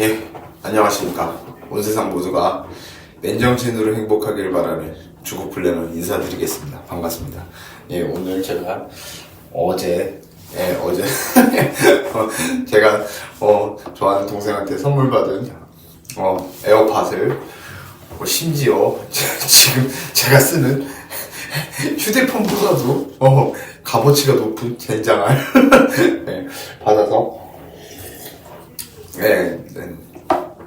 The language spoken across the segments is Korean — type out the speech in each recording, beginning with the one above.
예, 안녕하십니까. 온 세상 모두가 맨정신으로 행복하길 바라는 주국 플래너 인사드리겠습니다. 반갑습니다. 예, 오늘 제가 어제, 예, 어제, 어, 제가, 어, 좋아하는 동생한테 선물 받은, 어, 에어팟을, 어, 심지어, 지금 제가 쓰는 휴대폰보다도, 어, 값어치가 높은 젠장을, 예, 받아서, 예, 네.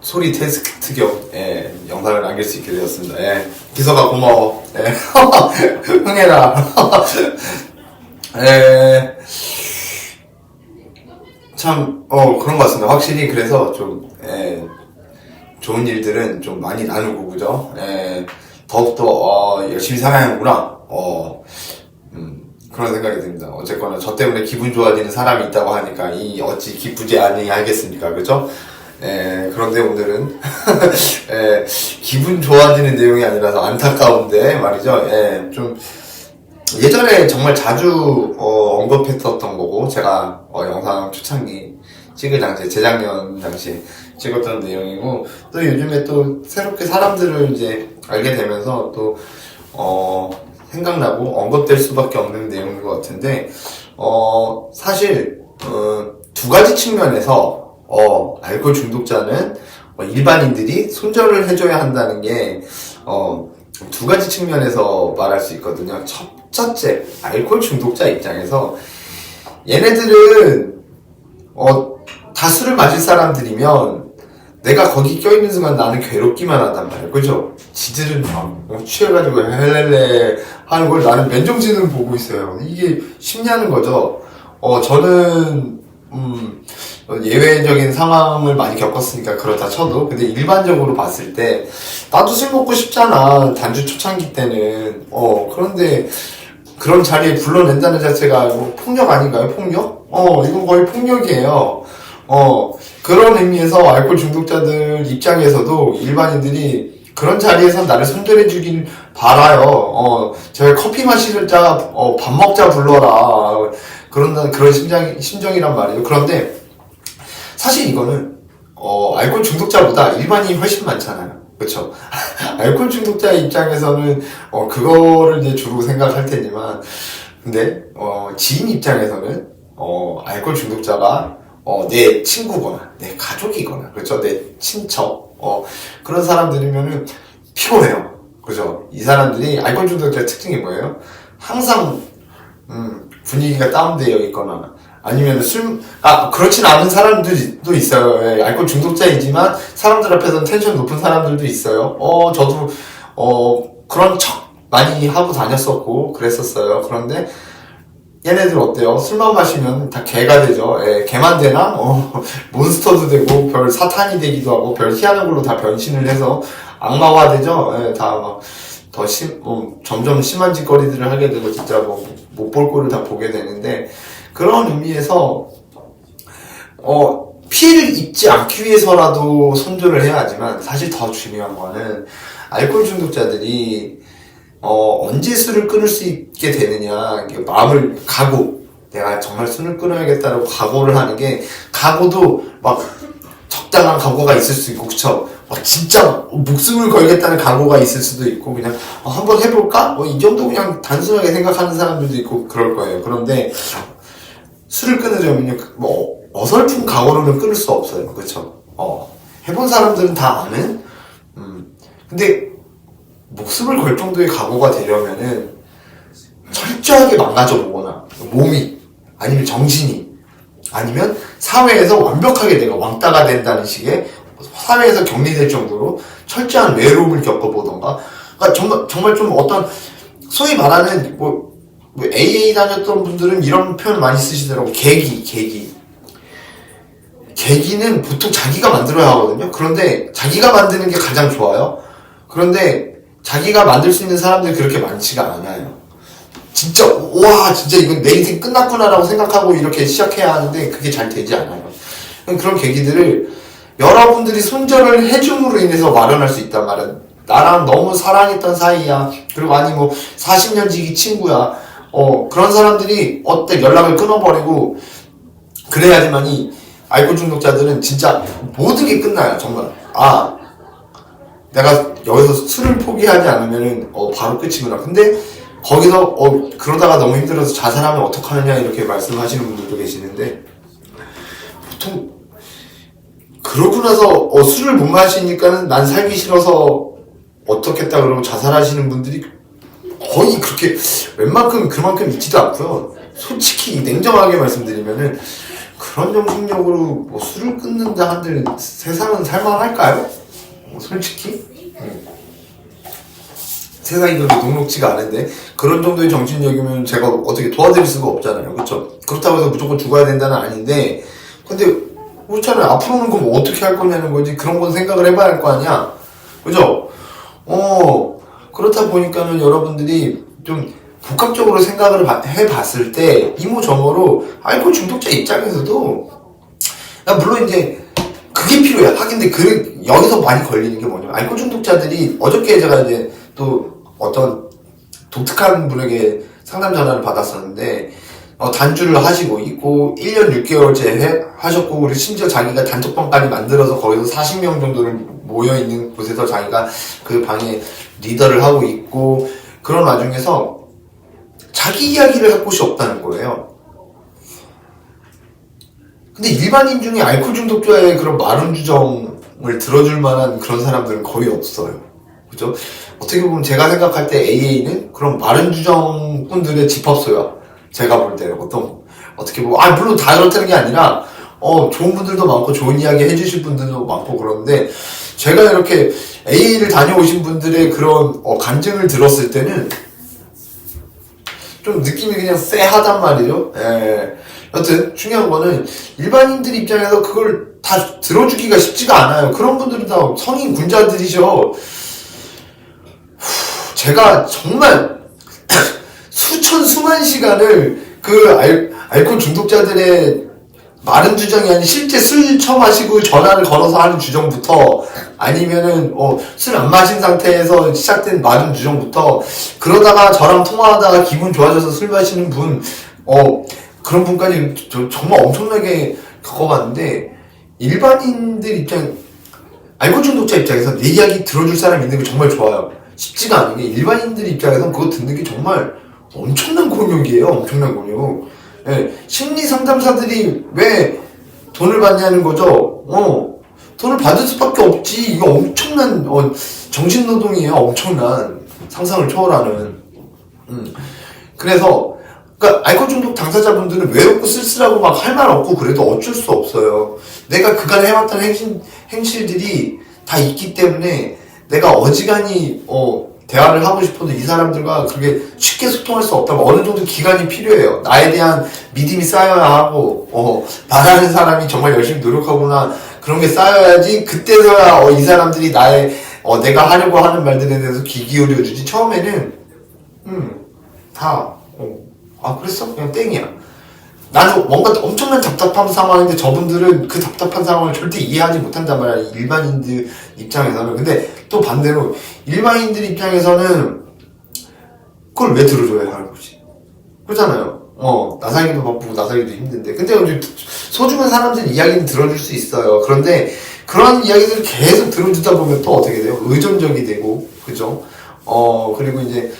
소리 테스트 겸 예, 영상을 남길 수 있게 되었습니다. 예, 기서가 고마워. 예, 흥해라. 예, 참, 어, 그런 것 같습니다. 확실히 그래서 좀, 예, 좋은 일들은 좀 많이 나누고, 그죠? 예, 더욱더, 어, 열심히 살아야 하는구나. 어, 음, 그런 생각이 듭니다. 어쨌거나 저 때문에 기분 좋아지는 사람이 있다고 하니까 이 어찌 기쁘지 아니하겠습니까, 그죠? 예, 그런데 오늘은 예, 기분 좋아지는 내용이 아니라서 안타까운데 말이죠. 예, 좀 예전에 정말 자주 어, 언급했었던 거고 제가 어, 영상 초창기 찍을 당시 재작년 당시 찍었던 내용이고 또 요즘에 또 새롭게 사람들을 이제 알게 되면서 또 어, 생각나고 언급될 수밖에 없는 내용인 것 같은데 어, 사실 어, 두 가지 측면에서 어, 알코올 중독자는 어, 일반인들이 손절을 해줘야 한다는 게, 어, 두 가지 측면에서 말할 수 있거든요. 첫, 첫째, 알코올 중독자 입장에서 얘네들은, 어, 다 술을 마실 사람들이면 내가 거기 껴있는 순간 나는 괴롭기만 하단 말이야. 그죠? 지들은 막 어, 취해가지고 헬렐레 하는 걸 나는 맨정신으로 보고 있어요. 이게 쉽냐는 거죠. 어, 저는, 음, 어, 예외적인 상황을 많이 겪었으니까 그렇다 쳐도 근데 일반적으로 봤을 때 나도 술 먹고 싶잖아 단주 초창기 때는 어 그런데 그런 자리에 불러낸다는 자체가 뭐 폭력 아닌가요 폭력? 어 이건 거의 폭력이에요 어 그런 의미에서 알코올 중독자들 입장에서도 일반인들이 그런 자리에서 나를 손절해 주길 바라요. 어, 제가 커피 마시자, 어, 밥 먹자 불러라. 그런, 그런 심정, 심정이란 말이에요. 그런데, 사실 이거는 어, 알코올 중독자보다 일반인이 훨씬 많잖아요. 그렇죠? 알코올 중독자 입장에서는 어, 그거를 이제 주로 생각할 테지만 근데 어, 지인 입장에서는 어, 알코올 중독자가 어, 내 친구거나 내 가족이거나 그렇죠? 내 친척 어, 그런 사람들이면은 피곤해요. 그죠? 이 사람들이 알코올 중독자 특징이 뭐예요? 항상 음, 분위기가 다운되어 있거나 아니면 술, 아, 그렇진 않은 사람들도 있어요. 예, 알코올 중독자이지만 사람들 앞에서는 텐션 높은 사람들도 있어요. 어, 저도, 어, 그런 척 많이 하고 다녔었고, 그랬었어요. 그런데, 얘네들 어때요? 술만 마시면 다 개가 되죠. 예, 개만 되나? 어, 몬스터도 되고, 별 사탄이 되기도 하고, 별 희한한 걸로 다 변신을 해서 악마화 되죠. 예, 다 막, 더 심, 뭐, 점점 심한 짓거리들을 하게 되고, 진짜 뭐, 못 볼 꼴을 다 보게 되는데, 그런 의미에서 어, 피해를 입지 않기 위해서라도 손절을 해야 하지만 사실 더 중요한 거는 알코올 중독자들이 어, 언제 술을 끊을 수 있게 되느냐 마음을 각오 내가 정말 술을 끊어야겠다라고 각오를 하는 게 각오도 막 적당한 각오가 있을 수 있고 그쵸 막 진짜 목숨을 걸겠다는 각오가 있을 수도 있고 그냥 어, 한번 해볼까? 뭐이 정도 그냥 단순하게 생각하는 사람들도 있고 그럴 거예요 그런데 술을 끊으려면요, 뭐, 어설픈 각오로는 끊을 수 없어요. 그쵸? 어. 해본 사람들은 다 아는? 음. 근데, 목숨을 걸 정도의 각오가 되려면은, 철저하게 망가져 보거나, 몸이, 아니면 정신이, 아니면 사회에서 완벽하게 내가 왕따가 된다는 식의, 사회에서 격리될 정도로 철저한 외로움을 겪어보던가, 그러니까 정말, 정말 좀 어떤, 소위 말하는, 뭐, 뭐 AA 다녔던 분들은 이런 표현 많이 쓰시더라고. 계기, 계기. 계기는 보통 자기가 만들어야 하거든요. 그런데 자기가 만드는 게 가장 좋아요. 그런데 자기가 만들 수 있는 사람들이 그렇게 많지가 않아요. 진짜, 와, 진짜 이건 내 인생 끝났구나라고 생각하고 이렇게 시작해야 하는데 그게 잘 되지 않아요. 그런 계기들을 여러분들이 손절을 해줌으로 인해서 마련할 수 있단 말이야. 나랑 너무 사랑했던 사이야. 그리고 아니 뭐 40년 지기 친구야. 어, 그런 사람들이 어때 연락을 끊어버리고 그래야지만이 알코올 중독자들은 진짜 모든 게 끝나요 정말 아 내가 여기서 술을 포기하지 않으면은 어, 바로 끝이구나 근데 거기서 어 그러다가 너무 힘들어서 자살하면 어떡하느냐 이렇게 말씀하시는 분들도 계시는데 보통 그러고 나서 어, 술을 못 마시니까는 난 살기 싫어서 어떻겠다 그러고 자살하시는 분들이 거의 그렇게 웬만큼 그만큼 있지도 않고요. 솔직히 냉정하게 말씀드리면은 그런 정신력으로 뭐 술을 끊는다 한들 세상은 살만할까요? 뭐 솔직히 음. 세상이 그렇게 녹록지가 않은데 그런 정도의 정신력이면 제가 어떻게 도와드릴 수가 없잖아요. 그렇죠? 그렇다고 해서 무조건 죽어야 된다는 아닌데 근데 그렇잖아요. 앞으로는 그럼 뭐 어떻게 할 거냐는 거지 그런 건 생각을 해봐야 할 거 아니야. 그죠? 어 그렇다 보니까는 여러분들이 좀 복합적으로 생각을 바- 해봤을 때 이모저모로 알코올 중독자 입장에서도 야, 물론 이제 그게 필요해. 하긴 근데 그 여기서 많이 걸리는 게 뭐냐면 알코올 중독자들이 어저께 제가 이제 또 어떤 독특한 분에게 상담 전화를 받았었는데 어, 단주를 하시고 있고 1년 6개월째 해, 하셨고 그리고 심지어 자기가 단톡방까지 만들어서 거기서 40명 정도를 모여 있는 곳에서 자기가 그 방에 리더를 하고 있고 그런 와중에서 자기 이야기를 할 곳이 없다는 거예요. 근데 일반인 중에 알코올 중독자의 그런 마른 주정을 들어줄 만한 그런 사람들은 거의 없어요. 그죠? 어떻게 보면 제가 생각할 때 AA는 그런 마른 주정 분들의 집합소야. 제가 볼 때는 어떤, 어떻게 보면, 아, 물론 다 그렇다는 게 아니라, 어, 좋은 분들도 많고, 좋은 이야기 해주실 분들도 많고 그런데, 제가 이렇게 AA를 다녀오신 분들의 그런, 어, 간증을 들었을 때는, 좀 느낌이 그냥 쎄하단 말이죠. 예. 여튼 중요한 거는 일반인들 입장에서 그걸 다 들어주기가 쉽지가 않아요. 그런 분들은 다 성인 군자들이죠. 후, 제가 정말 수천 수만 시간을 그 알, 알코올 중독자들의 마른 주정이 아닌 실제 술 처마시고 전화를 걸어서 하는 주정부터 아니면은 어, 술 안 마신 상태에서 시작된 마른 주정부터 그러다가 저랑 통화하다가 기분 좋아져서 술 마시는 분 어, 그런 분까지 저, 정말 엄청나게 겪어봤는데 일반인들 입장 알코올 중독자 입장에서 내 이야기 들어줄 사람 있는 게 정말 좋아요. 쉽지가 않은 게 일반인들 입장에선 그거 듣는 게 정말 엄청난 곤욕이에요. 엄청난 곤욕. 예, 심리 상담사들이 왜 돈을 받냐는 거죠. 어, 돈을 받을 수밖에 없지. 이거 엄청난 어, 정신 노동이에요. 엄청난 상상을 초월하는. 음. 그래서 그러니까 알코올 중독 당사자분들은 외롭고 쓸쓸하고 막 할 말 없고 그래도 어쩔 수 없어요. 내가 그간 해왔던 행실, 행실들이 다 있기 때문에 내가 어지간히 어, 대화를 하고 싶어도 이 사람들과 그렇게 쉽게 소통할 수 없다면 어느 정도 기간이 필요해요. 나에 대한 믿음이 쌓여야 하고 어, 말하는 사람이 정말 열심히 노력하구나 그런 게 쌓여야지 그때서야 어, 이 사람들이 나의 어, 내가 하려고 하는 말들에 대해서 귀 기울여 주지 처음에는 음, 다, 어, 아, 그랬어? 그냥 땡이야. 나는 뭔가 엄청난 답답한 상황인데 저분들은 그 답답한 상황을 절대 이해하지 못한단 말이야. 일반인들 입장에서는. 근데 또 반대로 일반인들 입장에서는 그걸 왜 들어줘야 하는 거지? 그렇잖아요. 어, 나 살기도 바쁘고 나 살기도 힘든데. 근데 소중한 사람들 이야기는 들어줄 수 있어요. 그런데 그런 이야기들을 계속 들어주다 보면 또 어떻게 돼요? 의존적이 되고, 그죠? 어, 그리고 이제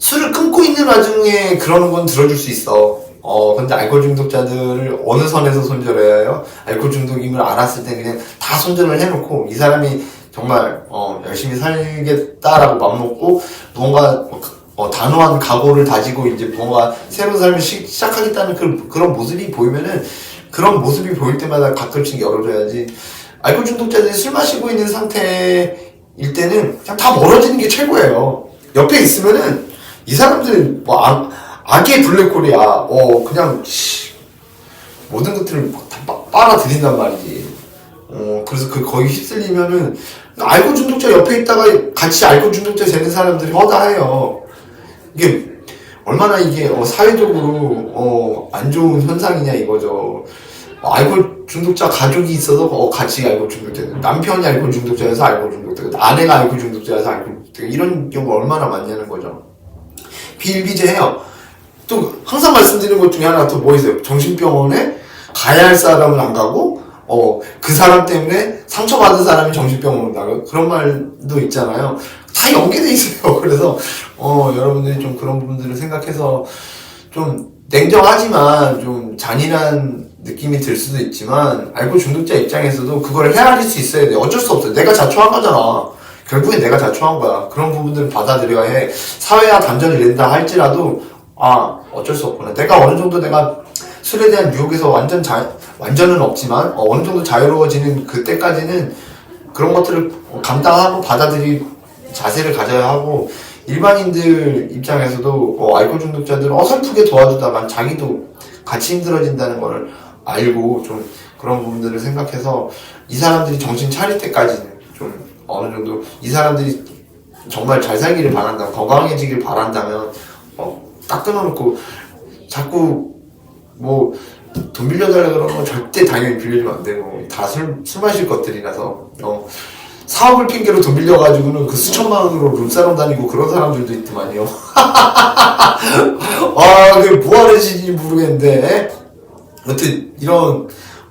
술을 끊고 있는 와중에 그러는 건 들어줄 수 있어. 어, 근데 알코올 중독자들을 어느 선에서 손절해야 해요? 알코올 중독임을 알았을 때 그냥 다 손절을 해놓고 이 사람이 정말 어, 열심히 살겠다라고 맘먹고 무언가 어, 단호한 각오를 다지고 이제 뭔가 새로운 삶을 시, 시작하겠다는 그, 그런 모습이 보이면은 그런 모습이 보일 때마다 가끔씩 열어줘야지 알코올 중독자들이 술 마시고 있는 상태일 때는 그냥 다 멀어지는 게 최고예요. 옆에 있으면은 이 사람들은 뭐 악, 악의 블랙홀이야. 어 그냥 씨, 모든 것들을 다 빠- 빨아들인단 말이지. 어 그래서 그 거기 휩쓸리면은 알코올 중독자 옆에 있다가 같이 알코올 중독자 되는 사람들이 허다해요. 이게 얼마나 이게 어, 사회적으로 어, 안 좋은 현상이냐 이거죠. 어, 알코올 중독자 가족이 있어서 어, 같이 알코올 중독자, 남편이 알코올 중독자여서 알코올 중독자, 아내가 알코올 중독자여서 알코올 중독자 이런 경우 얼마나 많냐는 거죠. 비일비재해요. 또 항상 말씀드리는 것 중에 하나가 또뭐 있어요? 정신병원에 가야 할 사람은 안 가고 어 그 사람 때문에 상처받은 사람이 정신병으로 온다고 그런 말도 있잖아요. 다 연계돼 있어요. 그래서 어 여러분들이 좀 그런 부분들을 생각해서 좀 냉정하지만 좀 잔인한 느낌이 들 수도 있지만 알코올 중독자 입장에서도 그걸 헤아릴 수 있어야 돼. 어쩔 수 없어. 내가 자초한 거잖아. 결국엔 내가 자초한 거야. 그런 부분들을 받아들여야 해. 사회와 단절이 된다 할지라도 아 어쩔 수 없구나. 내가 어느 정도 내가 술에 대한 유혹에서 완전 자 완전은 없지만 어, 느 정도 자유로워지는 그때까지는 그런 것들을 감당하고 받아들일 자세를 가져야 하고 일반인들 입장에서도 어, 알코올 중독자들은 어설프게 도와주다가 자기도 같이 힘들어진다는 걸 알고 좀 그런 부분들을 생각해서 이 사람들이 정신 차릴 때까지는 좀 어느 정도 이 사람들이 정말 잘 살기를 바란다면 건강해지길 바란다면 어, 딱 끊어놓고 자꾸 뭐 돈 빌려달라 그러는 건 절대 당연히 빌려주면 안 되고 다술술 마실 것들이라서 어, 사업을 핑계로 돈 빌려가지고는 그 수천만 원으로 룸사롱 다니고 그런 사람들도 있더만요. 아, 그게 뭐 하는지 모르겠는데. 여튼, 이런,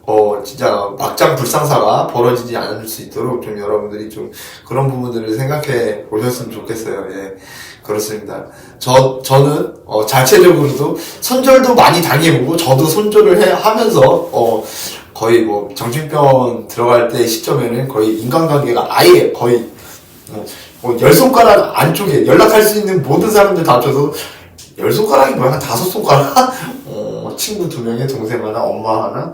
어, 진짜 막장 불상사가 벌어지지 않을 수 있도록 좀 여러분들이 좀 그런 부분들을 생각해 보셨으면 좋겠어요. 예. 그렇습니다. 저, 저는, 어, 자체적으로도 손절도 많이 당해보고, 저도 손절을 해, 하면서, 어, 거의 뭐, 정신병 들어갈 때 시점에는 거의 인간관계가 아예 거의, 뭐, 뭐, 열 손가락 안쪽에 연락할 수 있는 모든 사람들 다 합쳐서, 열 손가락이 뭐야? 한 다섯 손가락? 어, 친구 두 명에 동생 하나, 엄마 하나,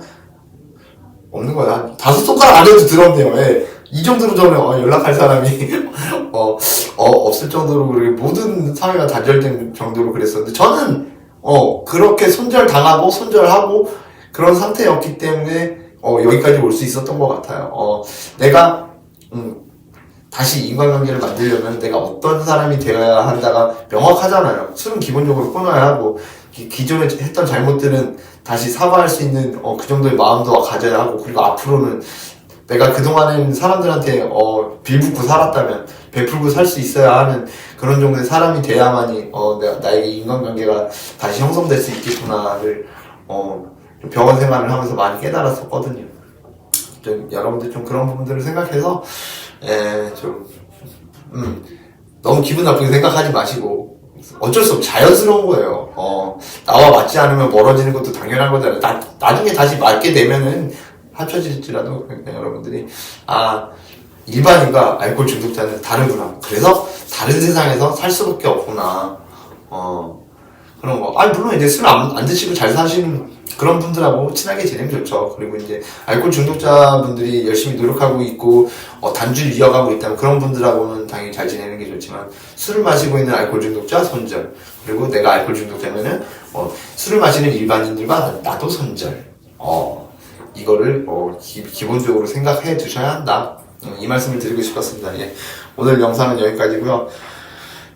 없는 거야. 한 다섯 손가락 안에도 들었네요. 예. 이 정도로 저는 어, 연락할 사람이 어, 어, 없을 정도로 그렇게 모든 사회가 단절된 정도로 그랬었는데 저는 어 그렇게 손절 당하고 손절하고 그런 상태였기 때문에 어 여기까지 올 수 있었던 것 같아요. 어 내가 음, 다시 인간관계를 만들려면 내가 어떤 사람이 되어야 한다가 명확하잖아요. 술은 기본적으로 끊어야 하고 기- 기존에 했던 잘못들은 다시 사과할 수 있는 어, 그 정도의 마음도 가져야 하고 그리고 앞으로는 내가 그동안은 사람들한테 어, 빌붙고 살았다면 베풀고 살 수 있어야 하는 그런 정도의 사람이 돼야만이 어, 내가, 나에게 인간관계가 다시 형성될 수 있겠구나를 어, 좀 병원 생활을 하면서 많이 깨달았었거든요. 좀 여러분들 좀 그런 부분들을 생각해서 에, 좀 음, 너무 기분 나쁘게 생각하지 마시고 어쩔 수없 자연스러운 거예요. 어, 나와 맞지 않으면 멀어지는 것도 당연한 거잖아요. 나, 나중에 다시 맞게 되면은 합쳐질지라도 그냥 여러분들이 아 일반인과 알코올 중독자는 다르구나. 그래서 다른 세상에서 살 수밖에 없구나. 어 그런 거. 아니 물론 이제 술안 안 드시고 잘 사시는 그런 분들하고 친하게 지내면 좋죠. 그리고 이제 알코올 중독자분들이 열심히 노력하고 있고 어, 단주를 이어가고 있다면 그런 분들하고는 당연히 잘 지내는 게 좋지만 술을 마시고 있는 알코올 중독자 손절 그리고 내가 알코올 중독자면은 어, 술을 마시는 일반인들과 나도 손절. 어 이거를 어, 기, 본적으로 생각해 두셔야 한다. 음, 이 말씀을 드리고 싶었습니다. 예. 오늘 영상은 여기까지고요.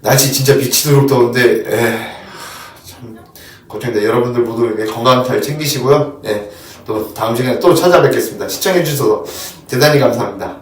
날씨 진짜 미치도록 더운데 에, 참 걱정돼. 여러분들 모두 예, 건강 잘 챙기시고요. 예. 또 다음 시간에 또 찾아뵙겠습니다. 시청해 주셔서 대단히 감사합니다.